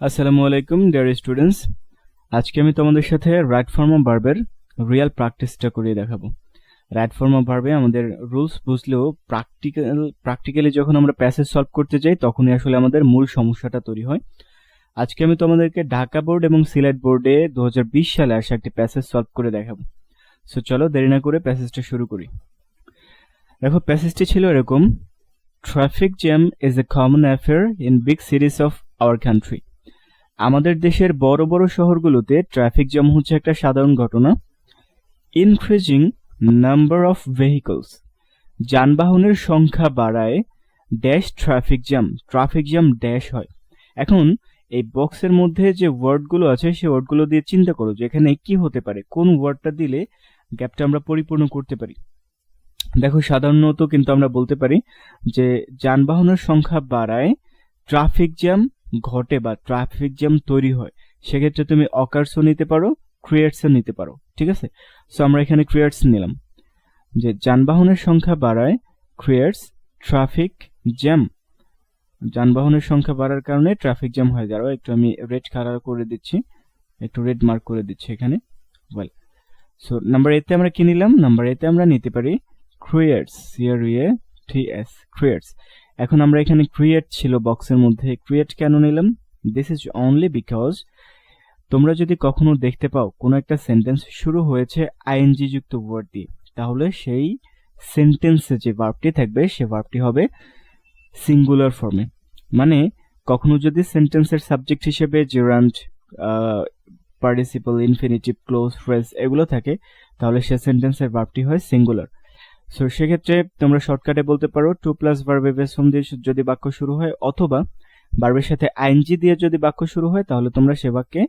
আসসালামু আলাইকুম dear students আজকে আমি তোমাদের সাথে রাইট ফর্ম অফ ভার্বের রিয়েল প্র্যাকটিসটা করিয়ে দেখাবো। রাইট ফর্ম অফ ভার্বে আমাদের রুলস বুঝলেও প্র্যাকটিক্যাল প্র্যাকটিক্যালি যখন আমরা প্যাসেজ সলভ করতে যাই, তখনই আসলে আমাদের মূল সমস্যাটা তৈরি হয়। আজকে আমি তোমাদেরকে ঢাকা বোর্ড এবং সিলেট বোর্ডে দু হাজার বিশ সালে আসা একটি প্যাসেজ সলভ করে দেখাবো। সো চলো দেরি না করে প্যাসেজটা শুরু করি। দেখো প্যাসেজটি ছিল এরকম traffic jam is a common affair in big cities of our country আমাদের দেশের বড় বড় শহরগুলোতে ট্রাফিক জ্যাম হচ্ছে একটা সাধারণ ঘটনা। ইনক্রিজিং নাম্বার অফ ভেহিকলস যানবাহনের সংখ্যা বাড়ায় dash traffic jam traffic jam dash হয়। এখন এই বক্সের মধ্যে যে ওয়ার্ডগুলো আছে, সেই ওয়ার্ডগুলো দিয়ে চিন্তা করো যে এখানে কি হতে পারে, কোন ওয়ার্ডটা দিলে গ্যাপটা আমরা পরিপূর্ণ করতে পারি। দেখো, সাধারণত কিন্তু আমরা বলতে পারি যে যানবাহনের সংখ্যা বাড়ায় ট্রাফিক জ্যাম ঘটে বা ট্রাফিক জ্যাম তৈরি হয়, সেক্ষেত্রে তুমি অকার্সও নিতে পারো ক্রিয়েটসও নিতে পারো, ঠিক আছে? সো আমরা এখানে ক্রিয়েটস নিলাম। যে যানবাহনের সংখ্যা বাড়ায় ক্রিয়েটস ট্রাফিক জ্যাম যানবাহনের সংখ্যা বাড়ার কারণে ট্রাফিক জ্যাম হয়ে যাওয়া একটু আমি রেড কালার করে দিচ্ছি, একটু রেড মার্ক করে দিচ্ছি এখানে। ওয়েল সো নাম্বার এতে আমরা কি নিলাম? নাম্বার এতে আমরা নিতে পারি ক্রিয়েটস সিআর ইয়ে টি এস ক্রিয়েটস এখন আমরা এখানে ক্রিয়েট ছিল বক্সের মধ্যে। ক্রিয়েট কেন নিলাম? দিস ইজ অনলি বিকজ তোমরা যদি কখনো দেখতে পাও কোনো একটা সেন্টেন্স শুরু হয়েছে আইএনজি যুক্ত ওয়ার্ড দিয়ে, তাহলে সেই সেন্টেন্সে যে ভার্বটি থাকবে, সে ভার্বটি হবে সিঙ্গুলার ফর্মে মানে কখনো যদি সেন্টেন্সের সাবজেক্ট হিসেবে gerund participle infinitive clause phrase এগুলো থাকে, তাহলে সে সেন্টেন্সের ভার্বটি হয় সিঙ্গুলার সো সেক্ষেত্রে তোমরা শর্টকাটে বলতে পারো টু প্লাস ভার্বে বেসম দিয়ে যদি বাক্য শুরু হয়, অথবা ভার্বের সাথে আইনজি দিয়ে যদি বাক্য শুরু হয়, তাহলে তোমরা সে বাক্যে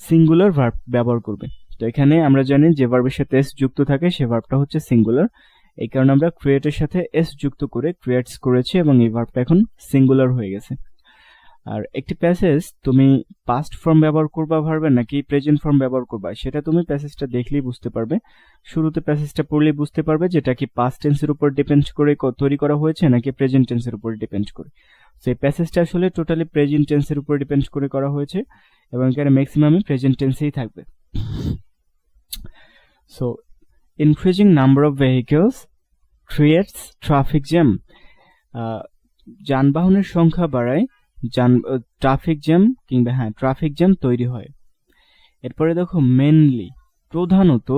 সিঙ্গুলার ভার্ব ব্যবহার করবে। তো এখানে আমরা জানি যে ভার্বের সাথে এস যুক্ত থাকে, সে ভার্বটা হচ্ছে সিঙ্গুলার এই কারণে আমরা ক্রিয়েটের সাথে এস যুক্ত করে ক্রিয়েটস করেছি এবং এই ভার্বটা এখন সিঙ্গুলার হয়ে গেছে। আর একটি প্যাসেজ তুমি পাস্ট ফর্ম ব্যবহার করবা ভার্বে নাকি প্রেজেন্ট ফর্ম ব্যবহার করবা? সেটা তুমি প্যাসেজটা দেখলেই বুঝতে পারবে। শুরুতে প্যাসেজটা পড়লেই বুঝতে পারবে যেটা কি পাস্ট টেন্সের উপর ডিপেন্ড করে তৈরি করা হয়েছে নাকি প্রেজেন্ট টেন্সের উপর ডিপেন্ড করে। সেই প্যাসেজটা আসলে টোটালি প্রেজেন্ট টেন্সের উপর ডিপেন্ড করে করা হয়েছে এবং এখানে ম্যাক্সিমামই প্রেজেন্ট টেন্সেই থাকবে। So increasing number of vehicles creates traffic jam যানবাহনের সংখ্যা বাড়ায় যান ট্রাফিক জ্যাম কিংবা হ্যাঁ ট্রাফিক জ্যাম তৈরি হয়। এরপরে দেখো মেনলি প্রধানত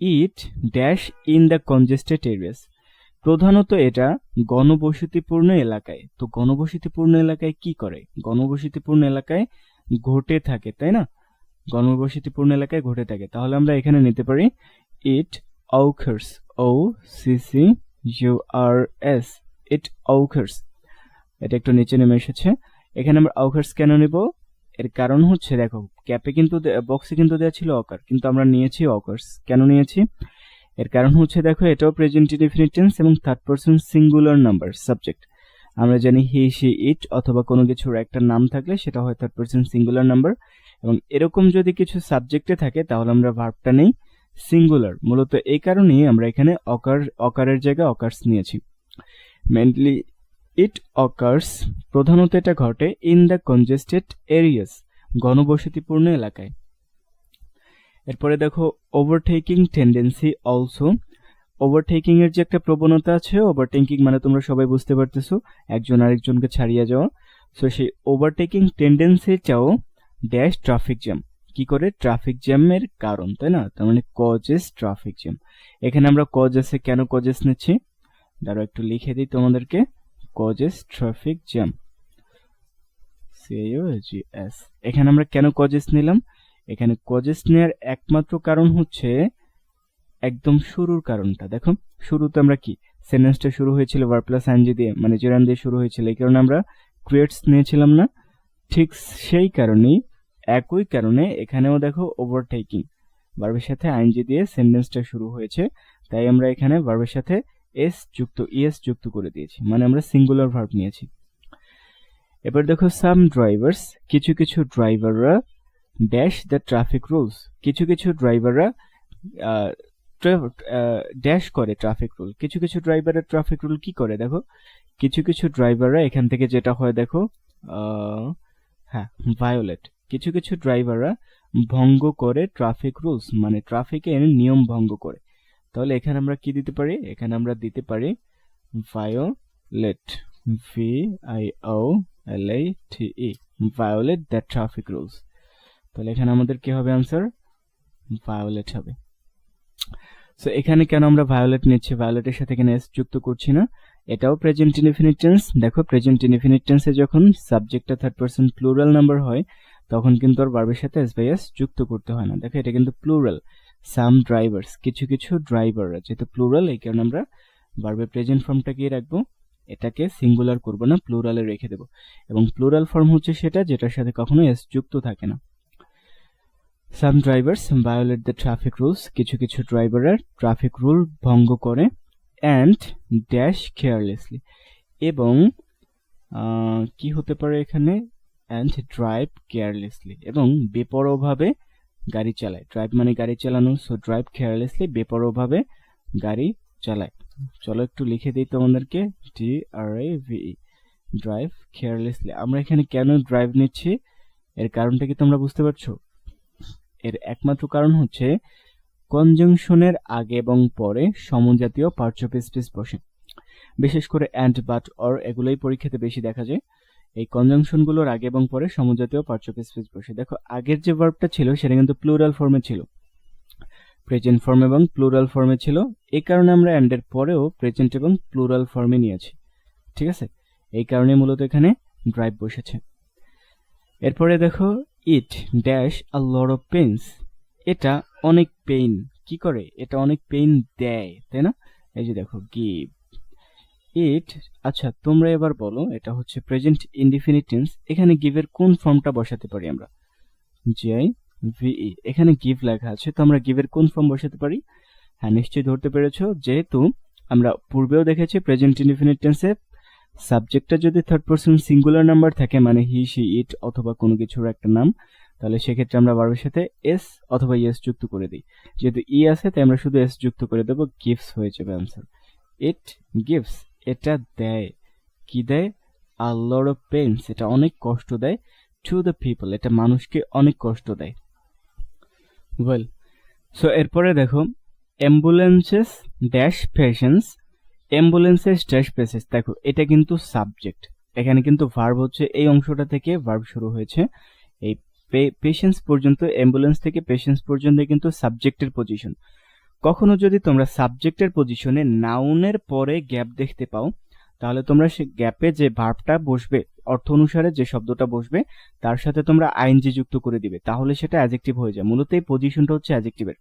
it dash in the congested areas প্রধানত এটা গণবসতিপূর্ণ এলাকায়। তো গণবসতিপূর্ণ এলাকায় কি করে? গণবসতিপূর্ণ এলাকায় ঘটে থাকে, তাই না? গণবসতিপূর্ণ এলাকায় ঘটে থাকে। তাহলে আমরা এখানে নিতে পারি it occurs O C C U R S it occurs এটা একটু নিচে নেমে এসেছে। এখানে আমরা অকার্স কেন নেব। এর কারণ হচ্ছে, দেখো ক্যাপে কিন্তু বক্সে কিন্তু দেওয়া ছিল অকার কিন্তু আমরা নিয়েছি অকার্স কেন নিয়েছি। এর কারণ হচ্ছে, দেখো, এটাও প্রেজেন্ট ইনডিফিনিট টেন্স এবং third person singular number subject আমরা জানি হি সি ইট অথবা কোনো কিছুর একটা নাম থাকলে সেটা হয় থার্ড পারসন সিঙ্গুলার নাম্বার এবং এরকম যদি কিছু সাবজেক্টে থাকে, তাহলে আমরা ভার্বটা নেই সিঙ্গুলার মূলত এই কারণেই আমরা এখানে অকার অকারের জায়গায় অকার্স নিয়েছি। মেনলি ইট অকার্স প্রধানত এটা ঘটে ইন দ্য কনজেস্টেড এরিয়াস ঘনবসতিপূর্ণ এলাকায়। এরপরে দেখো ওভারটেকিং টেন্ডেন্সি অলসো ওভারটেকিং এর যে একটা প্রবণতা আছে ওভারটেকিং মানে তোমরা সবাই বুঝতে পারতেছো, একজন আরেকজনকে ছাড়িয়ে যাওয়া। সো সেই ওভারটেকিং টেন্ডেন্সি চাও ড্যাশ ট্রাফিক জ্যাম কি করে? ট্রাফিক জ্যামের কারণ, তাই না? তার মানে কজেস ট্রাফিক জ্যাম এখানে আমরা কজেসে কেন কজেস নিচ্ছি? দাঁড়াও, একটু লিখে দিই তোমাদেরকে। কজেস ট্রাফিক জ্যাম সিএস এখানে আমরা কেন কজেস নিলাম? এখানে কজেস নেওয়ার একমাত্র কারণ হচ্ছে একদম শুরুর কারণটা। দেখো, শুরুতে আমরা কি? সেন্টেন্সটা শুরু হয়েছিল ভার প্লাস আইনজি দিয়ে মানে জেরান দিয়ে শুরু হয়েছিল। এই কারণে আমরা ক্রিয়েটস নিয়েছিলাম না। ঠিক সেই কারণেই, একই কারণে এখানেও দেখো ওভারটেকিং ভার্বের সাথে আইনজি দিয়ে সেন্টেন্সটা শুরু হয়েছে। তাই আমরা এখানে ভার্বের সাথে এস যুক্ত ইএস যুক্ত করে দিয়েছি। মানে আমরা সিঙ্গুলার ভার্ব নিয়েছি। এবার দেখো সাম ড্রাইভার্স কিছু কিছু ড্রাইভাররা ড্যাশ দ্য ট্রাফিক রুলস কিছু কিছু ড্রাইভাররা ড্যাশ করে ট্রাফিক রুল কিছু কিছু ড্রাইভারের ট্রাফিক রুল কি করে দেখো? কিছু কিছু ড্রাইভাররা এখান থেকে যেটা হয় দেখো হ্যাঁ ভায়োলেট কিছু কিছু ড্রাইভাররা ভঙ্গ করে ট্রাফিক রুলস মানে ট্রাফিকের নিয়ম ভঙ্গ করে। তাহলে এখানে আমরা কি দিতে পারি? এখানে আমরা দিতে পারি violate V I O L A T E violate the traffic rules তাহলে এখানে আমাদের কি হবে আনসার ভায়োলেট হবে। সো এখানে কেন আমরা ভায়োলেট নিচ্ছি? ভায়োলেটের সাথে এখানে এস যুক্ত করছি না। এটাও প্রেজেন্ট ইনডিফিনিট টেন্স দেখো প্রেজেন্ট ইনডিফিনিট টেন্সে যখন সাবজেক্টটা থার্ড পারসন প্লুরাল নাম্বার হয়, তখন কিন্তু আর ভার্বের সাথে এস বাই এস যুক্ত করতে হয় না। দেখো, এটা কিন্তু প্লুরাল সাম ড্রাইভার্স কিছু কিছু ড্রাইভার যেহেতু প্লুরাল এই কারণে আমরা ভার্বের প্রেজেন্ট ফর্মটা গিয়ে রাখব? এটাকে সিঙ্গুলার করব না প্লুরালে রেখে দেব। এবং প্লুরাল ফর্ম হচ্ছে সেটা যেটার সাথে কখনো এস যুক্ত থাকে না। Some drivers violate the traffic rules কিছু কিছু ড্রাইভাররা ট্রাফিক রুল ভঙ্গ করে অ্যান্ড ড্যাশ কেয়ারলেসলি এবং কি হতে পারে এখানে? অ্যান্ড ড্রাইভ কেয়ারলেসলি এবং বেপরোয়াভাবে গাড়ি চালায়। ড্রাইভ মানে গাড়ি চালানো সো ড্রাইভ কেয়ারলেসলি বেপরোয়াভাবে গাড়ি চালায়। চলো একটু লিখে দিই তোমাদেরকে। D R A V drive carelessly আমরা এখানে কেন ড্রাইভ নিচ্ছি? এর কারণটা কি তোমরা বুঝতে পারছ? এর একমাত্র কারণ হচ্ছে কনজাংশনের আগে এবং পরে সমজাতীয় অফ স্পিচ বসে। বিশেষ করে অ্যান্ড বাট অর এগুলোই পরীক্ষাতে বেশি দেখা যায়। এই কনজাংশনগুলোর আগে এবং পরে সমজাতীয় স্পিচ বসে। দেখো, আগের যে ভার্বটা ছিল, সেটা কিন্তু প্লুরাল ফর্মে ছিল। প্রেজেন্ট ফর্ম এবং প্লুরাল ফর্মে ছিল। এই কারণে আমরা অ্যান্ডের পরেও প্রেজেন্ট এবং প্লুরাল ফর্মে নিয়েছি। ঠিক আছে? এই কারণে মূলত এখানে ড্রাইভ বসেছে। এরপরে দেখো it dash a lot of pains এটা অনেক পেইন কি করে? এটা অনেক পেইন দেয়, তাই না? এই যে দেখো গিভ ইট আচ্ছা তোমরা এবার বলো, এটা হচ্ছে প্রেজেন্ট ইনডিফিনিট টেন্স এখানে গিভের কোন ফর্মটা বসাতে পারি আমরা? জিআই ভিই এখানে গিভ লেখা আছে, তো আমরা গিভের কোন ফর্ম বসাতে পারি? হ্যাঁ নিশ্চয়ই ধরতে পেরেছ, যেহেতু আমরা পূর্বেও দেখেছি প্রেজেন্ট ইনডিফিনিট টেন্সে সাবজেক্টটা যদি থার্ড পারসন সিঙ্গুলার নাম্বার থাকে মানে হি সি ইট অথবা কোনো কিছুর একটা নাম, তাহলে সেক্ষেত্রে আমরা ভার্বের সাথে এস অথবা ইএস যুক্ত করে দিই। যেহেতু ই আছে, তাই আমরা শুধু এস যুক্ত করে দেবো গিফটস হয়ে যাবে আনসার ইট গিভস এটা দেয়। কি দেয়? আ লড অফ পেইনস এটা অনেক কষ্ট দেয়। টু দ্য পিপল এটা মানুষকে অনেক কষ্ট দেয়। ওয়েল সো এরপরে দেখো ambulances dash patients ambulances dash paces দেখো, এটা কিন্তু সাবজেক্ট এখানে কিন্তু ভার্ব হচ্ছে, এই অংশটা থেকে ভার্ব শুরু হয়েছে। এই পেশেন্স পর্যন্ত অ্যাম্বুলেন্স থেকে পেশেন্স পর্যন্ত কিন্তু সাবজেক্টের পজিশন কখনো যদি তোমরা সাবজেক্টের পজিশনে নাউনের পরে গ্যাপ দেখতে পাও, তাহলে তোমরা সে গ্যাপে যে ভার্বটা বসবে, অর্থ অনুসারে যে শব্দটা বসবে, তার সাথে তোমরা আইনজি যুক্ত করে দিবে। তাহলে সেটা অ্যাজেক্টিভ হয়ে যায়। মূলত এই পজিশনটা হচ্ছে অ্যাজেক্টিভের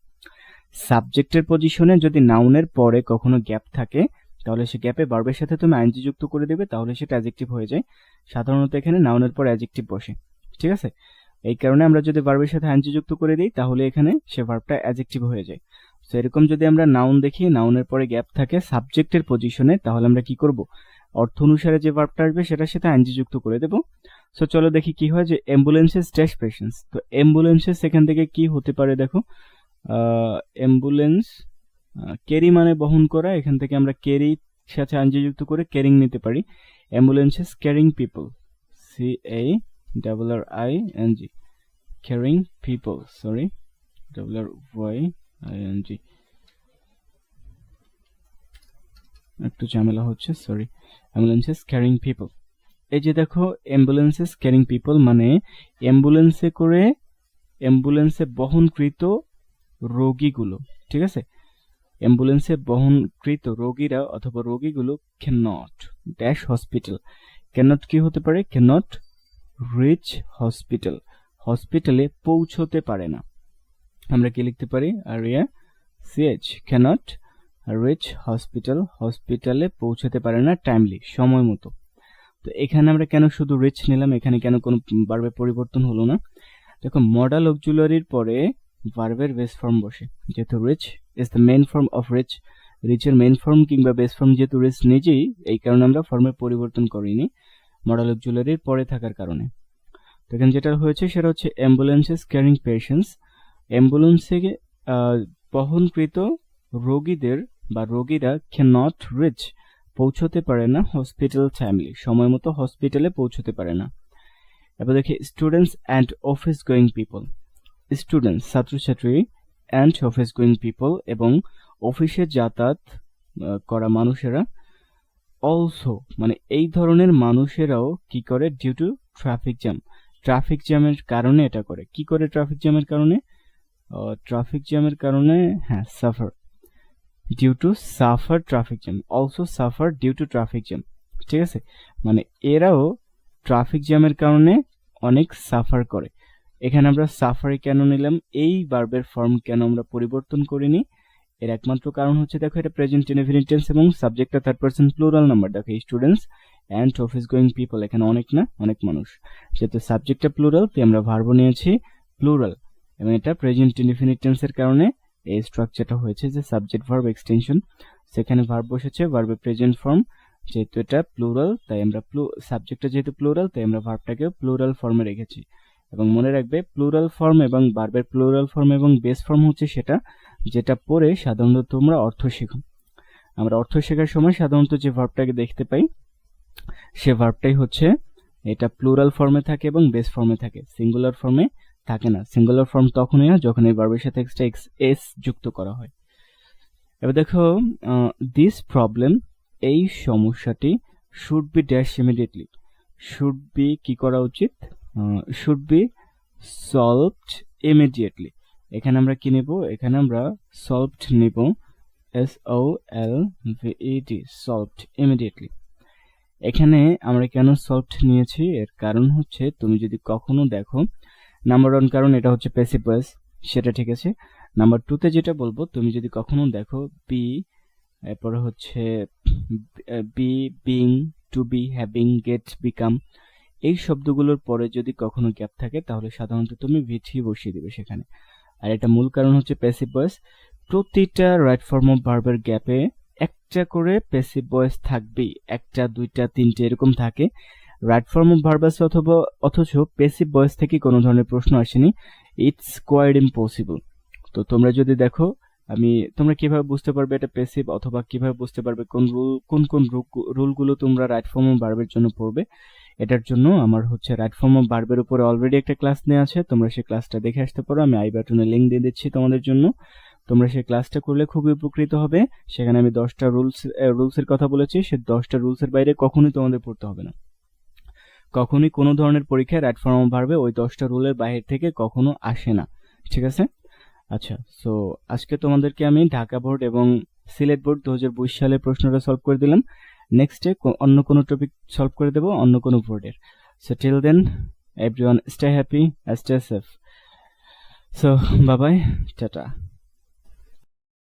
সাবজেক্টের পজিশনে যদি নাউনের পরে কখনো গ্যাপ থাকে, তাহলে সে গ্যাপে ভার্বের সাথে তুমি আইনজি যুক্ত করে দিবে, তাহলে সেটা অ্যাজেক্টিভ হয়ে যায়। সাধারণত এখানে নাউনের পর অ্যাজেক্টিভ বসে। ঠিক আছে? এই কারণে আমরা যদি ভার্বের সাথে আইনজি যুক্ত করে দিই, তাহলে এখানে সে ভার্বটা অ্যাজেক্টিভ হয়ে যায়। তো এরকম যদি আমরা নাউন দেখি নাউনের পরে গ্যাপ থাকে সাবজেক্টের পজিশনে তাহলে আমরা কি করব? অর্থ অনুসারে যে ভার্বটা আসবে, সেটার সাথে আইনজি যুক্ত করে দেব। সো চলো দেখি কি হয় যে অ্যাম্বুলেন্সেস ড্যাশ পেশেন্স তো অ্যাম্বুলেন্সেস এখান থেকে কি হতে পারে দেখো? অ্যাম্বুলেন্স ক্যারি মানে বহন করা। এখান থেকে আমরা ক্যারি সাথে আইনজি যুক্ত করে ক্যারিং নিতে পারি। Ambulances carrying people C A double R I N G carrying people sorry double R Y G একটু ঝামেলা হচ্ছে সরি অ্যাম্বুলেন্সেস ক্যারিং পিপল এই যে দেখো অ্যাম্বুলেন্সেস ক্যারিং পিপল মানে অ্যাম্বুলেন্সে করে অ্যাম্বুলেন্সে বহনকৃত রোগীগুলো, ঠিক আছে? অ্যাম্বুলেন্সে বহনকৃত রোগীরা অথবা রোগীগুলো ক্যানট ড্যাশ হসপিটাল ক্যানট কি হতে পারে? ক্যানট রিচ হসপিটাল হসপিটালে পৌঁছতে পারে না। আমরা কি লিখতে পারি? Area CH cannot reach hospital হসপিটালে পৌঁছাতে পারে না টাইমলি সময় মতো। তো এখানে আমরা কেন শুধু রিচ নিলাম? এখানে কেন কোনো ভার্বের পরিবর্তন হলো না? দেখো মডাল অক্সুলারির পরে ভার্বের বেস ফর্ম বসে। যেহেতু reach is the main form of reach রিচের main form কিংবা বেস ফর্ম যেহেতু রিচ নিজেই, এই কারণে আমরা ফর্মের পরিবর্তন করিনি মডাল অক্সুলারির পরে থাকার কারণে। তো এখানে যেটা হয়েছে, সেটা হচ্ছে অ্যাম্বুলেন্সেস ক্যারিং পেশেন্টস অ্যাম্বুলেন্সে বহনকৃত রোগীদের বা রোগীরা ক্যানট রিচ পৌঁছতে পারে না হসপিটাল টাইমলি সময় মতো হসপিটালে পৌঁছতে পারে না। এবার দেখি students and office going people students ছাত্রছাত্রী অ্যান্ড অফিস গোয়িং পিপল এবং অফিসে যাতায়াত করা মানুষেরা অলসো মানে এই ধরনের মানুষেরাও কি করে due to traffic jam traffic জ্যামের কারণে এটা করে। কি করে ট্রাফিক জ্যামের কারণে? ট্রাফিক জ্যামের কারণে হ্যাঁ suffer due to suffer traffic jam also suffer due to traffic jam ঠিক আছে মানে এরাও ট্রাফিক জ্যামের কারণে অনেক সাফার করে এখানে আমরা সাফারি কেন নিলাম এই বার্বের ফর্ম কেন আমরা পরিবর্তন করিনি? এর একমাত্র কারণ হচ্ছে, দেখো, এটা প্রেজেন্ট ইনডিফিনিট এবং সাবজেক্টটা থার্ড পারসন প্লুরাল নাম্বার দেখো students and office going people এখানে অনেক না? অনেক মানুষ। যেহেতু সাবজেক্টটা প্লুরাল তাই আমরা ভার্ব নিয়েছি প্লুরাল এবং এটা প্রেজেন্ট ইনডিফিনিট টেন্সের কারণে এই স্ট্রাকচারটা হয়েছে যে সাবজেক্ট ভার্ব এক্সটেনশন সেখানে ভার্ব বসেছে ভার্বের প্রেজেন্ট ফর্ম যেহেতু এটা প্লুরাল তাই আমরা সাবজেক্টটা যেহেতু প্লুরাল তাই আমরা ভার্বটাকে প্লুরাল ফর্মে রেখেছি। এবং মনে রাখবে প্লুরাল ফর্ম এবং ভার্বের প্লুরাল ফর্ম এবং বেস ফর্ম হচ্ছে সেটা যেটা পরে সাধারণত তোমরা অর্থ শেখো। আমরা অর্থ শেখার সময় সাধারণত যে ভার্বটাকে দেখতে পাই, সে ভার্বটাই হচ্ছে এটা প্লুরাল ফর্মে থাকে এবং বেস ফর্মে থাকে সিঙ্গুলার ফর্মে থাকে না। সিঙ্গুলার ফর্ম তখনই হয় যখন এই ভার্বের সাথে এক্সট্রা এক্স এস যুক্ত করা হয়। এবার দেখো দিস প্রবলেম এই সমস্যাটি should be dash immediately should be কি করা উচিত? শুড বি সলভড ইমিডিয়েটলি এখানে আমরা কি নেব? এখানে আমরা সলভড নেব। S O L VED solved immediately এখানে আমরা কেন সলভড নিয়েছি? এর কারণ হচ্ছে, তুমি যদি কখনো দেখো নাম্বার ওয়ান কারণ এটা হচ্ছে প্যাসিভ ভয়েস সেটা ঠিক আছে। নাম্বার টুতে যেটা বলব, তুমি যদি কখনো দেখো বি এরপরে হচ্ছে be being to be having get become এই শব্দগুলোর পরে যদি কখনো গ্যাপ থাকে, তাহলে সাধারণত তুমি ভিথি বসিয়ে দিবে সেখানে। আর এটা মূল কারণ হচ্ছে প্যাসিভ ভয়েস প্রতিটা রাইট ফর্ম অফ ভার্বের গ্যাপে একটা করে প্যাসিভ ভয়েস থাকবেই, একটা, দুইটা, তিনটে এরকম থাকে। রাইট ফর্ম অফ ভার্ব আছে অথবা, অথচ পেসিভ ভয়েস থেকে কোনো ধরনের প্রশ্ন আসেনি ইটস কোয়াইড ইম্পসিবল তো তোমরা যদি দেখো, আমি, তোমরা কীভাবে বুঝতে পারবে এটা পেসিভ অথবা কীভাবে বুঝতে পারবে কোন রুল কোন কোন রুলগুলো তোমরা রাইট ফর্ম অফ ভার্বের জন্য পড়বে? এটার জন্য আমার হচ্ছে রাইট ফর্ম অফ ভার্বের উপরে অলরেডি একটা ক্লাস নেওয়া আছে, তোমরা সেই ক্লাসটা দেখে আসতে পারো। আমি আই বাটনে লিঙ্ক দিয়ে দিচ্ছি তোমাদের জন্য। তোমরা সেই ক্লাসটা করলে খুবই উপকৃত হবে। সেখানে আমি দশটা রুলস রুলসের কথা বলেছি। সে দশটা রুলসের বাইরে কখনোই তোমাদের পড়তে হবে না। কখনোই কোনো ধরনের পরীক্ষায় রাইট ফর্ম ভার্বে ওই দশটা রুলের বাইরে থেকে কখনো আসে না। ঠিক আছে? আচ্ছা সো আজকে তোমাদেরকে আমি ঢাকা বোর্ড এবং সিলেট বোর্ড দু হাজার বাইশ সালের প্রশ্নটা সলভ করে দিলাম। নেক্সটে অন্য কোনো টপিক সলভ করে দেবো, অন্য কোনো বোর্ডের so till then everyone stay happy stay safe so bye bye tata.